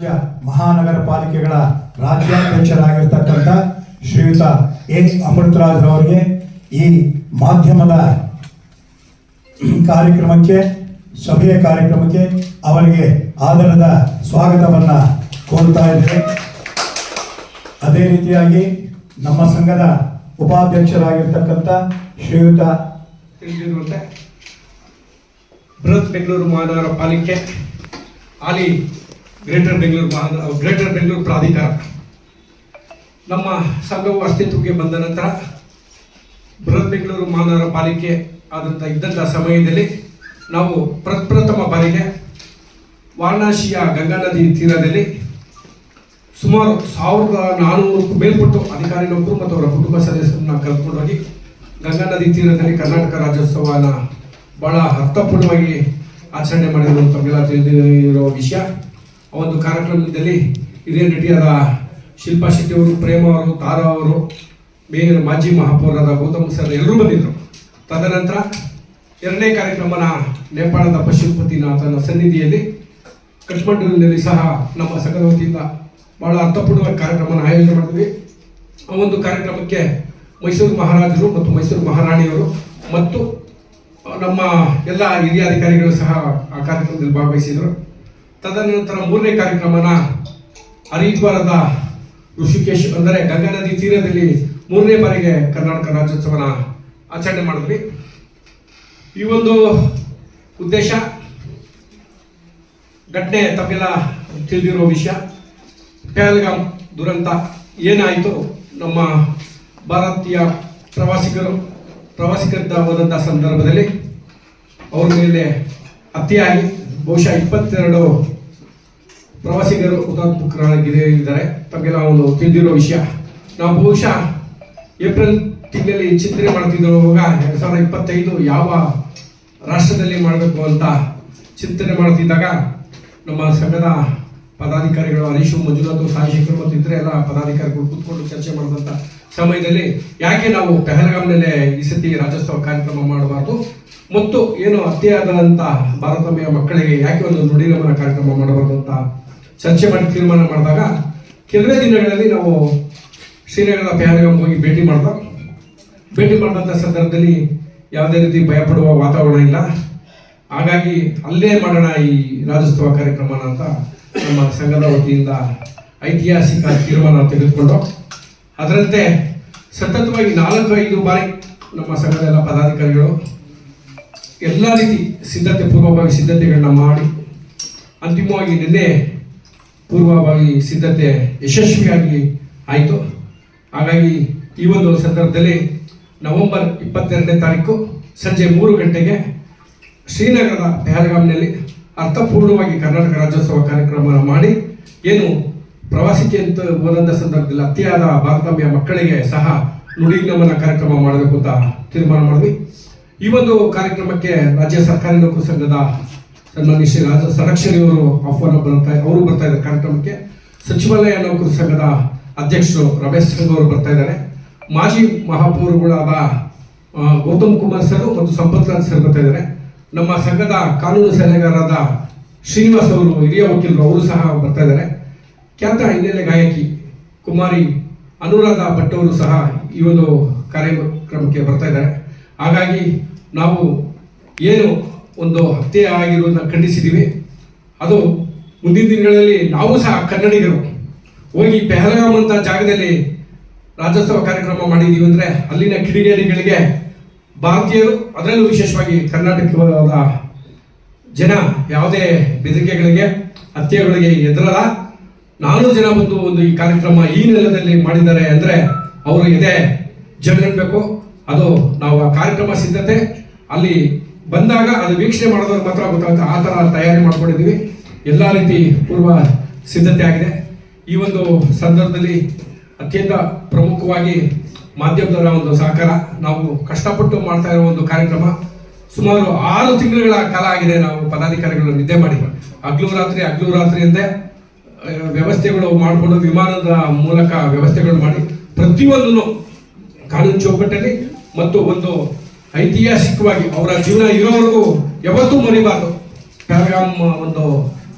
ರಾಜ್ಯ ಮಹಾನಗರ ಪಾಲಿಕೆಗಳ ರಾಜ್ಯಾಧ್ಯಕ್ಷರಾಗಿರ್ತಕ್ಕಂಥ ಶ್ರೀಯುತ ಎ ಅವರಿಗೆ ಈ ಮಾಧ್ಯಮದ ಕಾರ್ಯಕ್ರಮಕ್ಕೆ, ಸಭೆಯ ಕಾರ್ಯಕ್ರಮಕ್ಕೆ ಅವರಿಗೆ ಆದರದ ಸ್ವಾಗತವನ್ನು ಕೋರ್ತಾ ಇದ್ದೇವೆ. ಅದೇ ರೀತಿಯಾಗಿ ನಮ್ಮ ಸಂಘದ ಉಪಾಧ್ಯಕ್ಷರಾಗಿರ್ತಕ್ಕಂಥ ಶ್ರೀಯುತ ಬೃಹತ್ ಬೆಂಗಳೂರು ಮಹಾನಗರ ಪಾಲಿಕೆ ಹಾಲಿ ಗ್ರೇಟರ್ ಬೆಂಗಳೂರು ಮಹಾನಗರ ಗ್ರೇಟರ್ ಬೆಂಗಳೂರು ಪ್ರಾಧಿಕಾರ ನಮ್ಮ ಸಂಘವು ಅಸ್ತಿತ್ವಕ್ಕೆ ಬಂದ ನಂತರ ಬೃಹತ್ ಬೆಂಗಳೂರು ಮಹಾನಗರ ಪಾಲಿಕೆ ಆದಂಥ ಇದ್ದಂಥ ಸಮಯದಲ್ಲಿ ನಾವು ಪ್ರಪ್ರಥಮ ಬಾರಿಗೆ ವಾರಣಾಸಿಯ ಗಂಗಾ ನದಿ ತೀರದಲ್ಲಿ ಸುಮಾರು ಸಾವಿರದ ನಾನ್ನೂರಕ್ಕೂ ಮೇಲ್ಪಟ್ಟು ಅಧಿಕಾರಿ ನೌಕರು ಮತ್ತು ಅವರ ಕುಟುಂಬ ಸದಸ್ಯರನ್ನ ಕರೆದುಕೊಂಡೋಗಿ ಗಂಗಾ ನದಿ ತೀರದಲ್ಲಿ ಕರ್ನಾಟಕ ರಾಜ್ಯೋತ್ಸವನ ಬಹಳ ಅರ್ಥಪೂರ್ಣವಾಗಿ ಆಚರಣೆ ಮಾಡಿರುವಂಥ ತಿಳಿದಿರೋ ವಿಷಯ. ಆ ಒಂದು ಕಾರ್ಯಕ್ರಮದಲ್ಲಿ ಹಿರಿಯ ನಟಿಯಾದ ಶಿಲ್ಪಾ ಶೆಟ್ಟಿ ಅವರು, ಪ್ರೇಮ ಅವರು, ತಾರಾ ಅವರು, ಮೇಯರ್ ಮಾಜಿ ಮಹಾಪೌರಾದ ಗೌತಮ್ ಸರ್ ಎಲ್ಲರೂ ಬಂದಿದ್ದರು ತದನಂತರ ಎರಡನೇ ಕಾರ್ಯಕ್ರಮನ ನೇಪಾಳದ ಪಶುಪತಿನಾಥನ ಸನ್ನಿಧಿಯಲ್ಲಿ ಕಠ್ಮಂಡುವಿನಲ್ಲಿ ಸಹ ನಮ್ಮ ಸಂಘದ ವತಿಯಿಂದ ಬಹಳ ಅರ್ಥಪೂರ್ಣ ಕಾರ್ಯಕ್ರಮನ ಆಯೋಜನೆ ಮಾಡಿದ್ವಿ. ಆ ಒಂದು ಕಾರ್ಯಕ್ರಮಕ್ಕೆ ಮೈಸೂರು ಮಹಾರಾಜರು ಮತ್ತು ಮೈಸೂರು ಮಹಾರಾಣಿಯವರು ಮತ್ತು ನಮ್ಮ ಎಲ್ಲ ಹಿರಿಯ ಅಧಿಕಾರಿಗಳು ಸಹ ಆ ಕಾರ್ಯಕ್ರಮದಲ್ಲಿ ಭಾಗವಹಿಸಿದರು ತದನಂತರ ಮೂರನೇ ಕಾರ್ಯಕ್ರಮನ ಹರಿದ್ವಾರದ ಋಷಿಕೇಶ್ ಅಂದರೆ ಗಂಗಾ ನದಿ ತೀರದಲ್ಲಿ ಮೂರನೇ ಬಾರಿಗೆ ಕರ್ನಾಟಕ ರಾಜ್ಯೋತ್ಸವನ ಆಚರಣೆ ಮಾಡಿದ್ವಿ. ಈ ಒಂದು ಉದ್ದೇಶ, ಘಟನೆ ತಮಗೆಲ್ಲ ತಿಳಿದಿರೋ ವಿಷಯ. ಪಹಲ್ಗಾಮ್ ದುರಂತ ಏನಾಯಿತು ನಮ್ಮ ಭಾರತೀಯ ಪ್ರವಾಸಿಗರು ಪ್ರವಾಸಿಗರಿಂದ ಹೋದಂಥ ಸಂದರ್ಭದಲ್ಲಿ ಅವ್ರ ಮೇಲೆ ಅತಿಯಾಗಿ ಬಹುಶಃ ಇಪ್ಪತ್ತೆರಡು ಪ್ರವಾಸಿಗರು ಹುತಾತ್ಮಕರಾಗಿದ್ದಾರೆ ತಮಗೆಲ್ಲ ಒಂದು ತಿಳಿದಿರೋ ವಿಷಯ. ನಾವು ಬಹುಶಃ ಏಪ್ರಿಲ್ ತಿಂಗಳಲ್ಲಿ ಚಿಂತನೆ ಮಾಡ್ತಿದ್ದಾಗ ಎರಡು ಸಾವಿರದ ಇಪ್ಪತ್ತೈದು ಯಾವ ರಾಷ್ಟ್ರದಲ್ಲಿ ಮಾಡಬೇಕು ಅಂತ ಚಿಂತನೆ ಮಾಡ್ತಿದ್ದಾಗ ನಮ್ಮ ಸಂಘದ ಪದಾಧಿಕಾರಿಗಳು ಹರೀಶು ಮಂಜುನಾಥ್ ಸಾಯಿಶೇಖರ್ ಮತ್ತು ಇತರೆ ಎಲ್ಲ ಪದಾಧಿಕಾರಿಗಳು ಕೂತ್ಕೊಂಡು ಚರ್ಚೆ ಮಾಡಿದಂಥ ಸಮಯದಲ್ಲಿ ಯಾಕೆ ನಾವು ಪೆಹಲ್ಗಾಮ್ನಲ್ಲೇ ಈ ಸತಿ ರಾಜ್ಯೋತ್ಸವ ಕಾರ್ಯಕ್ರಮ ಮಾಡಬಾರ್ದು? ಮತ್ತು ಏನು ಹತ್ಯೆಯಾದಂಥ ಭಾರತಮಯ ಮಕ್ಕಳಿಗೆ ಯಾಕೆ ಒಂದು ನುಡಿನಮನ ಕಾರ್ಯಕ್ರಮ ಮಾಡಬಾರ್ದು ಅಂತ ಚರ್ಚೆ ಮಾಡಿ ತೀರ್ಮಾನ ಮಾಡಿದಾಗ ಕೆಲವೇ ದಿನಗಳಲ್ಲಿ ನಾವು ಶ್ರೀನಗರದ ಪೆಹಲ್ಗಾಮ್ ಹೋಗಿ ಭೇಟಿ ಮಾಡಿದ. ಭೇಟಿ ಮಾಡಿದಂಥ ಸಂದರ್ಭದಲ್ಲಿ ಯಾವುದೇ ರೀತಿ ಭಯಪಡುವ ವಾತಾವರಣ ಇಲ್ಲ. ಹಾಗಾಗಿ ಅಲ್ಲೇ ಮಾಡೋಣ ಈ ರಾಜ್ಯೋತ್ಸವ ಕಾರ್ಯಕ್ರಮನ ಅಂತ ನಮ್ಮ ಸಂಘದ ವತಿಯಿಂದ ಐತಿಹಾಸಿಕ ತೀರ್ಮಾನ ತೆಗೆದುಕೊಂಡು. ಅದರಂತೆ ಸತತವಾಗಿ ನಾಲ್ಕು ಐದು ಬಾರಿ ನಮ್ಮ ಸಂಘದ ಎಲ್ಲ ಪದಾಧಿಕಾರಿಗಳು ಎಲ್ಲ ರೀತಿ ಸಿದ್ಧತೆ, ಪೂರ್ವಭಾವಿ ಸಿದ್ಧತೆಗಳನ್ನ ಮಾಡಿ ಅಂತಿಮವಾಗಿ ನಿನ್ನೆ ಪೂರ್ವಭಾವಿ ಸಿದ್ಧತೆ ಯಶಸ್ವಿಯಾಗಿ ಆಯಿತು. ಹಾಗಾಗಿ ಈ ಒಂದು ಸಂದರ್ಭದಲ್ಲಿ ನವೆಂಬರ್ ಇಪ್ಪತ್ತೆರಡನೇ ತಾರೀಕು ಸಂಜೆ ಮೂರು ಗಂಟೆಗೆ ಶ್ರೀನಗರದ ಪೆಹಲ್ಗಾಮ್ನಲ್ಲಿ ಅರ್ಥಪೂರ್ಣವಾಗಿ ಕರ್ನಾಟಕ ರಾಜ್ಯೋತ್ಸವ ಕಾರ್ಯಕ್ರಮ ಮಾಡಿ, ಏನು ಪ್ರವಾಸಕ್ಕೆ ಅಂತ ಹೋದಂಥ ಸಂದರ್ಭದಲ್ಲಿ ಅತಿಯಾದ ಭಾರತಾಂಬಿಯ ಮಕ್ಕಳಿಗೆ ಸಹ ನುಡಿ ನಮನ ಕಾರ್ಯಕ್ರಮ ಮಾಡಬೇಕು ಅಂತ ತೀರ್ಮಾನ ಮಾಡಿದ್ವಿ. ಈ ಒಂದು ಕಾರ್ಯಕ್ರಮಕ್ಕೆ ರಾಜ್ಯ ಸರ್ಕಾರಿ ನೌಕರ ಸಂಘದ ಸನ್ಮಾನ್ಯ ಶ್ರೀ ರಾಜ ಸಂರಕ್ಷಣೆಯವರು ಆಹ್ವಾನ ಬರ್ತಾ ಅವರು ಬರ್ತಾ ಇದ್ದಾರೆ. ಕಾರ್ಯಕ್ರಮಕ್ಕೆ ಸಚಿವಾಲಯ ನೌಕರ ಸಂಘದ ಅಧ್ಯಕ್ಷರು ರಮೇಶ್ ಸಿಂಗ್ ಅವರು ಬರ್ತಾ ಇದ್ದಾರೆ. ಮಾಜಿ ಮಹಾಪೌರುಗಳಾದ ಗೌತಮ್ ಕುಮಾರ್ ಸರ್ ಮತ್ತು ಸಂಪತ್ ರಾಜ್ ಸರ್ ಬರ್ತಾ ಇದ್ದಾರೆ. ನಮ್ಮ ಸಂಘದ ಕಾನೂನು ಸಲಹೆಗಾರರಾದ ಶ್ರೀನಿವಾಸ್ ಅವರು, ಹಿರಿಯ ವಕೀಲರು ಅವರು ಸಹ ಬರ್ತಾ ಇದ್ದಾರೆ. ಖ್ಯಾತ ಹಿನ್ನೆಲೆ ಗಾಯಕಿ ಕುಮಾರಿ ಅನುರಾಧ ಭಟ್ ಅವರು ಸಹ ಈ ಒಂದು ಕಾರ್ಯಕ್ರಮಕ್ಕೆ ಬರ್ತಾ ಇದ್ದಾರೆ. ಹಾಗಾಗಿ ನಾವು ಏನು ಒಂದು ಹತ್ಯೆ ಆಗಿರೋದನ್ನ ಖಂಡಿಸಿದ್ದೀವಿ ಅದು ಮುಂದಿನ ದಿನಗಳಲ್ಲಿ ನಾವು ಸಹ ಕನ್ನಡಿಗರು ಹೋಗಿ ಪೆಹಲಗಾಮ್ ಅಂತ ಜಾಗದಲ್ಲಿ ರಾಜ್ಯೋತ್ಸವ ಕಾರ್ಯಕ್ರಮ ಮಾಡಿದ್ದೀವಿ ಅಂದರೆ ಅಲ್ಲಿನ ಕಿಡಿಗೇಡಿಗಳಿಗೆ ಭಾರತೀಯರು, ಅದರಲ್ಲೂ ವಿಶೇಷವಾಗಿ ಕರ್ನಾಟಕದ ಜನ ಯಾವುದೇ ಬೆದರಿಕೆಗಳಿಗೆ, ಹತ್ಯೆಗಳಿಗೆ ಎದುರಲ್ಲ. ನಾನು ಜನ ಬಂದು ಒಂದು ಈ ಕಾರ್ಯಕ್ರಮ ಈ ನೆಲದಲ್ಲಿ ಮಾಡಿದ್ದಾರೆ ಅಂದರೆ ಅವರು ಎದೆ ಜಗನ್ಬೇಕು ಅದು ನಾವು ಆ ಕಾರ್ಯಕ್ರಮ ಸಿದ್ಧತೆ, ಅಲ್ಲಿ ಬಂದಾಗ ಅದು ವೀಕ್ಷಣೆ ಮಾಡೋದ್ರ ಮಾತ್ರ ಗೊತ್ತಾಗುತ್ತೆ. ಆ ಥರ ತಯಾರಿ ಮಾಡ್ಕೊಂಡಿದ್ದೀವಿ. ಎಲ್ಲ ರೀತಿ ಪೂರ್ವ ಸಿದ್ಧತೆ ಆಗಿದೆ. ಈ ಒಂದು ಸಂದರ್ಭದಲ್ಲಿ ಅತ್ಯಂತ ಪ್ರಮುಖವಾಗಿ ಮಾಧ್ಯಮದವರ ಒಂದು ಸಹಕಾರ. ನಾವು ಕಷ್ಟಪಟ್ಟು ಮಾಡ್ತಾ ಇರೋ ಒಂದು ಕಾರ್ಯಕ್ರಮ. ಸುಮಾರು ಆರು ತಿಂಗಳುಗಳ ಕಾಲ ಆಗಿದೆ ನಾವು ಪದಾಧಿಕಾರಿಗಳು ನಿದ್ದೆ ಮಾಡಿ. ಹಗ್ಲು ರಾತ್ರಿ ಹಗ್ಲು ರಾತ್ರಿ ಅಂತ ವ್ಯವಸ್ಥೆಗಳು ಮಾಡಿಕೊಂಡು ವಿಮಾನದ ಮೂಲಕ ವ್ಯವಸ್ಥೆಗಳು ಮಾಡಿ ಪ್ರತಿಯೊಂದನ್ನು ಕಾನೂನು ಚೌಕಟ್ಟಲ್ಲಿ ಮತ್ತು ಒಂದು ಐತಿಹಾಸಿಕವಾಗಿ ಅವರ ಜೀವನ ಇರೋವರೆಗೂ ಯಾವತ್ತೂ ಮರಿಬಾರ್ದು. ಪೆಹಲ್ಗಾಮ್ ಒಂದು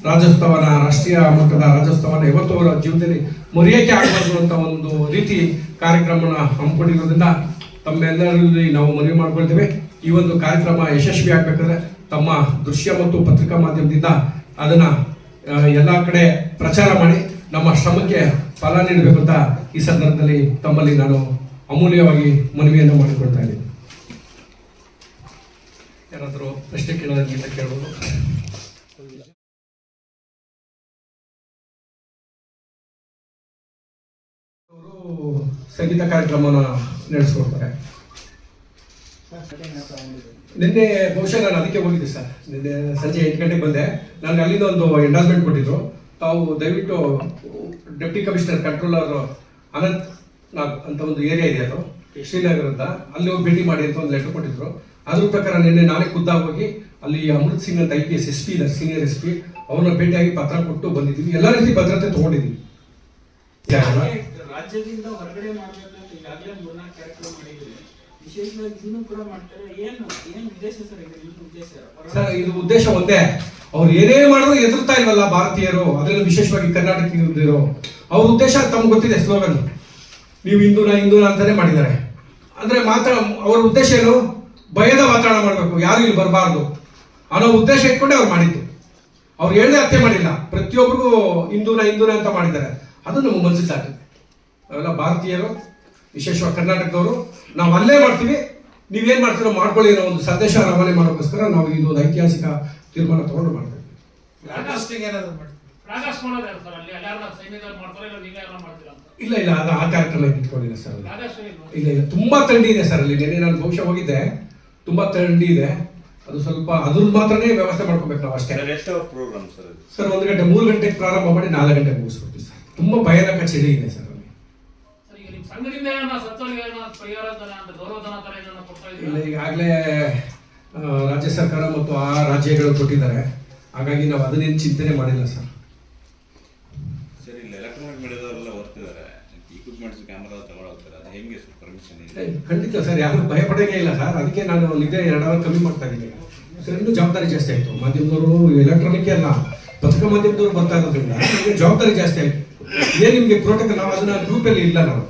ರಾಜ್ಯೋತ್ಸವನ, ರಾಷ್ಟ್ರೀಯ ಮಟ್ಟದ ರಾಜ್ಯೋತ್ಸವನ ಯಾವತ್ತೂ ಅವರ ಜೀವನದಲ್ಲಿ ಮರೆಯೋಕೆ ಆಗಬಾರ್ದು ಅಂತ ಒಂದು ರೀತಿ ಕಾರ್ಯಕ್ರಮನ ಹಮ್ಮಿಕೊಂಡಿರೋದ್ರಿಂದ ತಮ್ಮೆಲ್ಲರಲ್ಲಿ ನಾವು ಮನವಿ ಮಾಡ್ಕೊಳ್ತೇವೆ. ಈ ಒಂದು ಕಾರ್ಯಕ್ರಮ ಯಶಸ್ವಿ ಆಗ್ಬೇಕಾದ್ರೆ ತಮ್ಮ ದೃಶ್ಯ ಮತ್ತು ಪತ್ರಿಕಾ ಮಾಧ್ಯಮದಿಂದ ಅದನ್ನ ಎಲ್ಲ ಕಡೆ ಪ್ರಚಾರ ಮಾಡಿ ನಮ್ಮ ಶ್ರಮಕ್ಕೆ ಫಲ ನೀಡಬೇಕು ಅಂತ ಈ ಸಂದರ್ಭದಲ್ಲಿ ತಮ್ಮಲ್ಲಿ ನಾನು ಅಮೂಲ್ಯವಾಗಿ ಮನವಿಯನ್ನು ಮಾಡಿಕೊಳ್ತಾ ಇದ್ದೀನಿ. ಯಾರಾದರೂ ಪ್ರಶ್ನೆ ಕೇಳೋದಿಲ್ಲ ಕೇಳ್ಬೋದು. ಅವರು ಸಂಗೀತ ಕಾರ್ಯಕ್ರಮನ ನಡೆಸ್ಕೊಡ್ತಾರೆ. ನಿನ್ನೆ ಬಹುಶಃ ನಾನು ಅದಕ್ಕೆ ಹೋಗಿದ್ದೆ ಸರ್. ನಿನ್ನೆ ಸಂಜೆ ಎಂಟು ಗಂಟೆಗೆ ಬಂದೆ. ನನಗೆ ಅಲ್ಲಿಂದ ಒಂದು ಎಂಡಾಸ್ಮೆಂಟ್ ಕೊಟ್ಟಿದ್ರು. ತಾವು ದಯವಿಟ್ಟು deputy commissioner controller Anant Nag ಅಂತ ಒಂದು ಏರಿಯಾ ಇದೆ ಅದು ಶ್ರೀನಗರದ ಅಲ್ಲಿ ಹೋಗಿ ಭೇಟಿ ಮಾಡಿ ಅಂತ ಒಂದು ಲೆಟರ್ ಕೊಟ್ಟಿದ್ರು. ಅದ್ರ ಪ್ರಕಾರ ನಿನ್ನೆ ನಾಳೆ ಖುದ್ದಾಗಿ ಹೋಗಿ ಅಲ್ಲಿ ಅಮೃತ್ ಸಿಂಗ್ ಅಂತ I P S S P ಇದ್ದಾರೆ ಸೀನಿಯರ್ ಎಸ್ ಪಿ ಅವ್ರನ್ನ ಭೇಟಿಯಾಗಿ ಪತ್ರ ಕೊಟ್ಟು ಬಂದಿದ್ದೀವಿ. ಎಲ್ಲ ರೀತಿ ಭದ್ರತೆ ತಗೊಂಡಿದ್ದೀವಿ. ರಾಜ್ಯದಿಂದ ಹೊರಗಡೆ ಮಾಡ್ಬೇಕಂತ ಈಗಾಗಲೇ ಮೂರ್ನಾಲ್ಕು ಕಾರ್ಯಕ್ರಮ ಮಾಡಿದ್ದೀವಿ. ಸರ್ ಇದು? ಉದ್ದೇಶ? ಒಂದೇ. ಅವ್ರು ಏನೇ ಮಾಡಿದ್ರು ಎದುರ್ತಾ ಇಲ್ವಲ್ಲ ಭಾರತೀಯರು. ಅದರಲ್ಲಿ ವಿಶೇಷವಾಗಿ ಕರ್ನಾಟಕದವರು ಅವ್ರ ಉದ್ದೇಶ ತಮ್ಗೆ ಗೊತ್ತಿದೆ ಸ್ಲೋಗನ್ ನೀವು ಹಿಂದೂನ ಹಿಂದೂನ ಅಂತಾನೆ ಮಾಡಿದ್ದಾರೆ. ಅಂದ್ರೆ ಮಾತ್ರ ಅವ್ರ ಉದ್ದೇಶ ಏನು? ಭಯದ ವಾತಾವರಣ ಮಾಡಬೇಕು. ಯಾರು ಇಲ್ಲಿ ಬರಬಾರ್ದು. ಅನ್ನೋ ಉದ್ದೇಶ ಇಟ್ಕೊಂಡೆ ಅವ್ರು ಮಾಡಿದ್ದು. ಅವ್ರು ಹೇಳದೆ ಹತ್ಯೆ ಮಾಡಿಲ್ಲ. ಪ್ರತಿಯೊಬ್ಬರಿಗೂ ಹಿಂದೂನ ಹಿಂದೂನ ಅಂತ ಮಾಡಿದ್ದಾರೆ. ಅದು ನಮ್ಮ ಮನಸ್ಸಿಗೆ ಸಾಕು ನಾವೆಲ್ಲ ಭಾರತೀಯರು ವಿಶೇಷವಾಗಿ ಕರ್ನಾಟಕದವರು ನಾವು ಅಲ್ಲೇ ಮಾಡ್ತೀವಿ. ನೀವೇನು ಮಾಡ್ತೀರೋ ಮಾಡ್ಕೊಳ್ಳಿ ಅನ್ನೋ ಒಂದು ಸಂದೇಶ ರವಾನೆ ಮಾಡೋಕ್ಕೋಸ್ಕರ ನಾವು ಇದು ಒಂದು ಐತಿಹಾಸಿಕ ತೀರ್ಮಾನ ತಗೊಂಡು ಮಾಡ್ತೀವಿ. ಇಲ್ಲ ಇಲ್ಲ ಅದು ಆ ಕಾರ್ಯಕ್ರಮ ಇಟ್ಕೊಂಡಿಲ್ಲ ಸರ್ ಇಲ್ಲ ಇಲ್ಲ ತುಂಬಾ ಥಂಡಿ ಇದೆ ಸರ್ ಅಲ್ಲಿ. ನಾನು ಬಹುಶಃ ಹೋಗಿದ್ದೆ. ತುಂಬಾ ಥಂಡಿ ಇದೆ. ಅದು ಸ್ವಲ್ಪ ಅದ್ರ ಮಾತ್ರನೇ ವ್ಯವಸ್ಥೆ ಮಾಡ್ಕೋಬೇಕು ನಾವು ಅಷ್ಟೇ. ಸರ್ ಎಷ್ಟು ಪ್ರೋಗ್ರಾಮ್ ಸರ್ ಸರ್ ಒಂದು ಗಂಟೆ ಮೂರು ಗಂಟೆಗೆ ಪ್ರಾರಂಭ ಮಾಡಿ ನಾಲ್ಕು ಗಂಟೆಗೆ ಮುಗಿಸ್ಬಿಡ್ತೀವಿ ಸರ್. ತುಂಬಾ ಭಯಾನಕ ಚಳಿ ಇದೆ ಸರ್ ಅಲ್ಲಿ. ಇಲ್ಲ ಈಗಾಗಲೇ ರಾಜ್ಯ ಸರ್ಕಾರ ಮತ್ತು ಆ ರಾಜ್ಯಗಳು ಕೊಟ್ಟಿದ್ದಾರೆ. ಹಾಗಾಗಿ ನಾವು ಅದನ್ನೇನು ಚಿಂತನೆ ಮಾಡಿಲ್ಲ ಸರ್ ಇಲ್ಲಿ ಎಲೆಕ್ಟ್ರಾನಿಕ್ ಮೀಡಿಯಾದವರೆಲ್ಲ ಬರ್ತಿದ್ದಾರೆ ಇಕ್ವಿಪ್ಮೆಂಟ್ಸ್ ಕ್ಯಾಮರಾ ತಗೊಂಡು ಹೋಗ್ತಾರೆ ಅದು ಹೆಂಗೆ ಸರ್ ಪರ್ಮಿಷನ್ ಏ, ಇದೆ ಖಂಡಿತ ಸರ್, ಯಾರು ಭಯ ಪಡೋಂಗೆ ಇಲ್ಲ ಸರ್. ಅದಕ್ಕೆ ನಾನು ನಿದ್ದೆ ಎರಡು ಅವರ್ ಕಮ್ಮಿ ಮಾಡ್ತಾ ಇದ್ದೀನಿ. ಜವಾಬ್ದಾರಿ ಜಾಸ್ತಿ ಆಯಿತು. ಮಾಧ್ಯಮದವರು ಎಲೆಕ್ಟ್ರಾನಿಕ್ ಅಲ್ಲ ಪತ್ರಿಕಾ ಮಾಧ್ಯಮದವರು ಬರ್ತಾ ಇರೋದ್ರಿಂದ ಜವಾಬ್ದಾರಿ ಜಾಸ್ತಿ ಆಯಿತು. ಏನು ನಿಮಗೆ ಪ್ರೋಟೋಕಾಲ್ ನಾವು ಅದನ್ನ ಗ್ರೂಪಲ್ಲಿ ಇಲ್ಲ ನಾವು.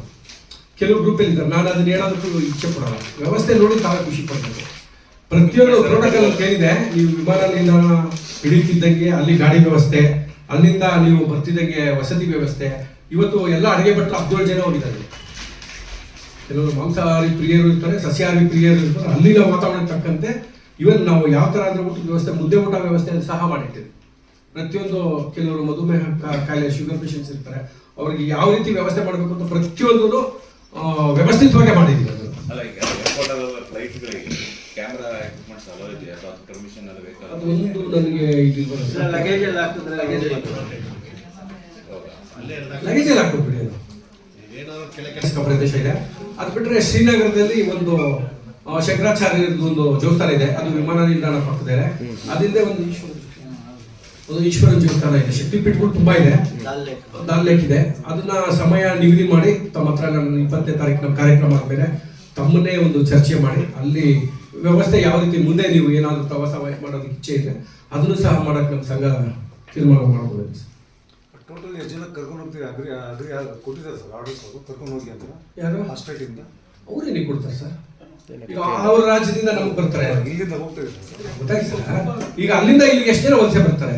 ಕೆಲವು ಗ್ರೂಪಲ್ಲಿ ಇದ್ದಾರೆ. ನಾನು ಅದನ್ನ ಏನಾದರೂ ಇಚ್ಛೆ ಪಡೋಲ್ಲ. ವ್ಯವಸ್ಥೆ ನೋಡಿ ತಾವೇ ಖುಷಿ ಪಡ್ಬೇಕು. ಪ್ರತಿಯೊಂದು ಪ್ರೋಟೋಕಾಲ್ ಅಂತ ಏನಿದೆ, ನೀವು ವಿಮಾನ ನಿಲ್ದಾಣ ಹಿಡಿತಿದ್ದಂಗೆ ಅಲ್ಲಿ ಗಾಡಿ ವ್ಯವಸ್ಥೆ, ಅಲ್ಲಿಂದ ನೀವು ಬರ್ತಿದ್ದಂಗೆ ವಸತಿ ವ್ಯವಸ್ಥೆ, ಇವತ್ತು ಎಲ್ಲ ಅಡುಗೆ ಭಟ್ರು ಹದಿನೇಳು ಜನ ಹೋಗಿದ್ದಾರೆ. ಕೆಲವರು ಮಾಂಸಾಹಾರಿ ಪ್ರಿಯರು ಇರ್ತಾರೆ ಸಸ್ಯಾಹಾರಿ ಪ್ರಿಯರು ಇರ್ತಾರೆ ಅಲ್ಲಿನ ವಾತಾವರಣಕ್ಕೆ ತಕ್ಕಂತೆ ಇವನ್ ನಾವು ಯಾವ ತರ ಆದರೂ ಊಟದ ವ್ಯವಸ್ಥೆ ಮುದ್ದೆ ಊಟ ವ್ಯವಸ್ಥೆ ಸಹ ಮಾಡಿಟ್ಟಿದೆ ಪ್ರತಿಯೊಂದು ಕೆಲವರು ಮಧುಮೇಹ ಕಾಯಿಲೆ ಶುಗರ್ ಪೇಷಂಟ್ಸ್ ಇರ್ತಾರೆ ಅವ್ರಿಗೆ ಯಾವ ರೀತಿ ವ್ಯವಸ್ಥೆ ಮಾಡಬೇಕು ಅಂತ ಪ್ರತಿಯೊಂದು ವ್ಯವಸ್ಥಿತವಾಗಿ ಮಾಡಿದ್ದೀವಿ ಅದು ಅಲ್ಲ ಈಗ ಏರ್ಪೋರ್ಟ್ ಅಲ್ಲ ಫ್ಲೈಟ್ಗಳಿಗೆ ಕ್ಯಾಮ್ರಾ ಎಕ್ವಿಪ್ಮೆಂಟ್ಸ್ ಅಲೋ ಇದೆಯಾ? ಅಥವಾ ಪರ್ಮಿಷನ್ ಎಲ್ಲ ಬೇಕಾ? ಅದೊಂದು ನನಗೆ ಇದು ಲಗೇಜ್ ಎಲ್ಲ ಹಾಕಿದ್ರೆ ಲಗೇಜ್ ಲಗೇಜ್ ಎಲ್ಲ ಅದು. ಚಿಕ್ಕ ಪ್ರದೇಶ ಇದೆ. ಅದು ಬಿಟ್ಟರೆ ಶ್ರೀನಗರದಲ್ಲಿ ಒಂದು ಆ, ಶಂಕರಾಚಾರ್ಯರದ್ದು ಒಂದು ದೇವಸ್ಥಾನ ಇದೆ. ಅದು ವಿಮಾನ ನಿಲ್ದಾಣ ಪಕ್ಕದಲ್ಲಿ. ಅದಿಂದ ಒಂದು ಈಶ್ವರ ಒಂದು ಈಶ್ವರ ದೇವಸ್ಥಾನ ಇದೆ. ಶಕ್ತಿಪೀಠಗಳು ತುಂಬಾ ಇದೆ. ದಾಲ್ ಲೇಕ್. ಇದೆ. ಅದನ್ನ ಸಮಯ ನಿಗದಿ ಮಾಡಿ ತಮ್ಮ ಹತ್ರ ನಾನು ಇಪ್ಪತ್ತನೇ ತಾರೀಕು ನಮ್ಮ ಕಾರ್ಯಕ್ರಮ ಆದ್ಮೇಲೆ ತಮ್ಮನ್ನೇ ಒಂದು ಚರ್ಚೆ ಮಾಡಿ ಅಲ್ಲಿ ವ್ಯವಸ್ಥೆ ಯಾವ ರೀತಿ ಮುಂದೆ ನೀವು ಏನಾದರೂ ಪ್ರವಾಸ ಮಾಡೋದಕ್ಕೆ ಇಚ್ಛೆ ಇದೆ ಅದನ್ನು ಸಹ ಮಾಡಕ್ಕೆ ನಮ್ಮ ಸಂಘ ತೀರ್ಮಾನ ಮಾಡಬಹುದು ಸರ್. ಟೋಟಲ್ ಎಷ್ಟು ಜನ ಕರ್ಕೊಂಡು ಹೋಗ್ತೀವಿ ಅಗ್ರಿ ಅಗ್ರಿ ಕೊಟ್ಟಿದ್ದಾರೆ ಸರ್ ಆರ್ಡರ್ಸ್ ಅವರು. ಕರ್ಕೊಂಡು ಹೋಗಿ ಅಂತ. ಯಾರು? ಆ ಸ್ಟೇಟಿಂದ ಅವ್ರೇನಿಗೆ ಕೊಡ್ತಾರೆ ಸರ್ ಈಗ ಅವ್ರ ರಾಜ್ಯದಿಂದ ನಮ್ಗೆ ಬರ್ತಾರೆ. ಇಲ್ಲಿಂದ ಹೋಗ್ತಾರೆ ಸರ್ ಗೊತ್ತಾಯ್ತು ಸರ್ ಈಗ ಅಲ್ಲಿಂದ ಇಲ್ಲಿಗೆ ಎಷ್ಟು ಜನ ವಲಸೆ ಬರ್ತಾರೆ?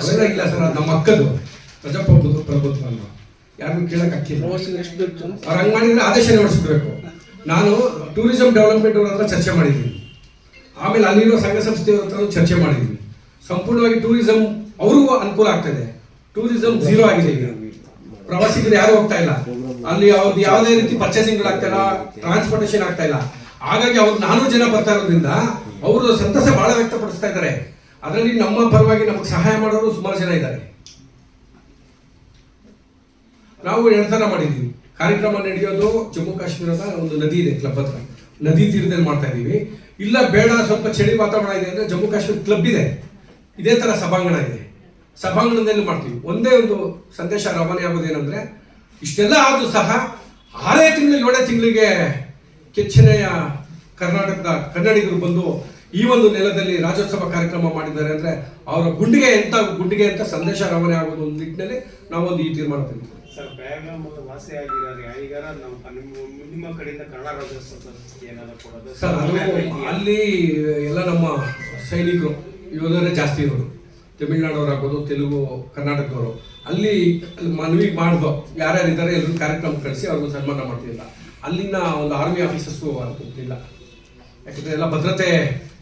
ಅವೆಲ್ಲ ಇಲ್ಲ ಸರ್ ನಮ್ಮ ಅಕ್ಕದು ಪ್ರಜಾಪ್ರಭುತ್ವ ಪ್ರಭುತ್ವ ಅಲ್ವಾ ಯಾರಿಗೂ ಕೇಳಕ್ ಹಾಕಿಲ್ಲ. ಅವ್ರು ಹಂಗ್ ಮಾಡಿದ್ರೆ ಆದೇಶ ಹೊಡಿಸ್ಬಿಡ್ಬೇಕು ನಾನು ಟೂರಿಸಂ ಡೆವಲಪ್ಮೆಂಟ್ ಅವ್ರ ಹತ್ರ ಚರ್ಚೆ ಮಾಡಿದ್ದೀನಿ. ಆಮೇಲೆ ಅಲ್ಲಿರೋ ಸಂಘ ಸಂಸ್ಥೆ ಹತ್ರ ಚರ್ಚೆ ಮಾಡಿದ್ದೀನಿ. ಸಂಪೂರ್ಣವಾಗಿ ಟೂರಿಸಂ ಅವ್ರಿಗೂ ಅನುಕೂಲ ಆಗ್ತದೆ ಟೂರಿಸಂ ಝೀರೋ ಆಗಿದೆ ಈಗ. ಪ್ರವಾಸಿಗರು ಯಾರು ಹೋಗ್ತಾ ಇಲ್ಲ. ಅಲ್ಲಿ ಅವ್ರದ್ದು ಯಾವುದೇ ರೀತಿ ಪರ್ಚೇಸಿಂಗ್ ಆಗ್ತಾ ಇಲ್ಲ ಟ್ರಾನ್ಸ್ಪೋರ್ಟೇಷನ್ ಆಗ್ತಾ ಇಲ್ಲ. ಹಾಗಾಗಿ ಅವ್ರು ನಾನೂರು ಜನ ಬರ್ತಾ ಇರೋದ್ರಿಂದ ಅವರು ಸಂತಸ ಬಹಳ ವ್ಯಕ್ತಪಡಿಸ್ತಾ ಇದ್ದಾರೆ. ಅದರಲ್ಲಿ ನಮ್ಮ ಪರವಾಗಿ ನಮಗೆ ಸಹಾಯ ಮಾಡೋರು ಸುಮಾರು ಜನ ಇದ್ದಾರೆ. ನಾವು ನಿರ್ಧಾರ ಮಾಡಿದ್ದೀವಿ. ಕಾರ್ಯಕ್ರಮ ನಡೆಯೋದು ಜಮ್ಮು ಕಾಶ್ಮೀರದ ಒಂದು ನದಿ ಇದೆ ಕ್ಲಬ್ ಹತ್ರ. ನದಿ ತೀರದಲ್ಲಿ ಮಾಡ್ತಾ ಇದ್ದೀವಿ. ಇಲ್ಲ, ಬೇಡ, ಸ್ವಲ್ಪ ಚಳಿ ವಾತಾವರಣ ಇದೆ ಅಂದ್ರೆ ಜಮ್ಮು ಕಾಶ್ಮೀರ ಕ್ಲಬ್ ಇದೆ. ಇದೇ ತರ ಸಭಾಂಗಣ ಇದೆ. ಸಭಾಂಗಣದಲ್ಲಿ ಮಾಡ್ತೀವಿ. ಒಂದೇ ಒಂದು ಸಂದೇಶ ರವಾನೆ ಏನಂದ್ರೆ ಇಷ್ಟೆಲ್ಲ ಆದರೂ ಸಹ ಆರೇ ತಿಂಗಳು ಏಳೇ ತಿಂಗಳಿಗೆ ಕೆಚ್ಚನೆಯ ಕರ್ನಾಟಕದ ಕನ್ನಡಿಗರು ಬಂದು ಈ ಒಂದು ನೆಲದಲ್ಲಿ ರಾಜ್ಯೋತ್ಸವ ಕಾರ್ಯಕ್ರಮ ಮಾಡಿದ್ದಾರೆ ಅಂದ್ರೆ ಅವರ ಗುಂಡಿಗೆ ಎಂತ ಗುಂಡಿಗೆ ಅಂತ ಸಂದೇಶ ರವಾನೆ ಆಗೋದು ಒಂದು ನಿಟ್ಟಿನಲ್ಲಿ ನಾವೊಂದು ಈ ತೀರ್ಮಾನ ಮಾಡ್ತೀವಿ ಸರ್ ವಾಸಿ ನಮ್ಮ ಕಡೆಯಿಂದ ಕನ್ನಡ ರಾಜ್ಯೋತ್ಸವ ಸರ್ ಅಲ್ಲಿ ಎಲ್ಲ ನಮ್ಮ ಸೈನಿಕರು ಯೋಧರೇ ಜಾಸ್ತಿ ಇರೋರು ತಮಿಳ್ನಾಡವ್ರು ಆಗ್ಬೋದು, ತೆಲುಗು, ಕರ್ನಾಟಕದವರು. ಅಲ್ಲಿ ಮನವಿ ಮಾಡ್ದು ಯಾರ್ಯಾರು ಇದ್ದಾರೆ ಎಲ್ಲರೂ ಕಾರ್ಯಕ್ರಮ ಕಳಿಸಿ ಅವ್ರಿಗೂ ಸನ್ಮಾನ ಮಾಡ್ತಿಲ್ಲ ಅಲ್ಲಿನ ಒಂದು ಆರ್ಮಿ ಆಫೀಸರ್ಸು ಅಂತಿಲ್ಲ ಯಾಕಂದ್ರೆ ಎಲ್ಲ ಭದ್ರತೆ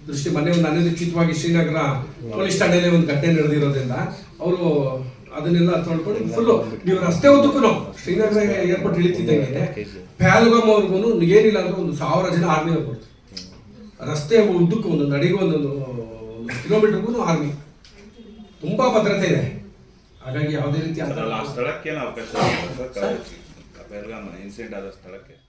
ದೃಷ್ಟಿ ಮನೆ ಒಂದು ಅನಿರೀಕ್ಷಿತವಾಗಿ ಶ್ರೀನಗರ ಪೊಲೀಸ್ ಠಾಣೆಯಲ್ಲಿ ಒಂದು ಘಟನೆ ನಡೆದಿರೋದ್ರಿಂದ ಅವರು ಅದನ್ನೆಲ್ಲ ತೊಳ್ಕೊಂಡು ಫುಲ್ಲು ನೀವು ರಸ್ತೆ ಉದ್ದಕ್ಕೂ ಶ್ರೀನಗರ ಏರ್ಪೋರ್ಟ್ ಇಳಿತಿದ್ದಂಗೆ ಪ್ಯಾಲ್ಗಾಮ್ ಅವ್ರಿಗೂ ಏನಿಲ್ಲ ಅಂದ್ರೆ ಒಂದು ಸಾವಿರ ಜನ ಆರ್ಮಿ ಬರ್ತಾರೆ ರಸ್ತೆ ಉದ್ದಕ್ಕೂ ಒಂದು ನಡಿಗೆ ಒಂದೊಂದು ಕಿಲೋಮೀಟರ್ಗೂ ಆರ್ಮಿ ತುಂಬಾ ಭದ್ರತೆ ಇದೆ. ಹಾಗಾಗಿ ಯಾವುದೇ ರೀತಿ ಆ ಸ್ಥಳಕ್ಕೆ ಅವಕಾಶ ಇನ್ಸಿಡೆಂಟ್ ಆದ ಸ್ಥಳಕ್ಕೆ.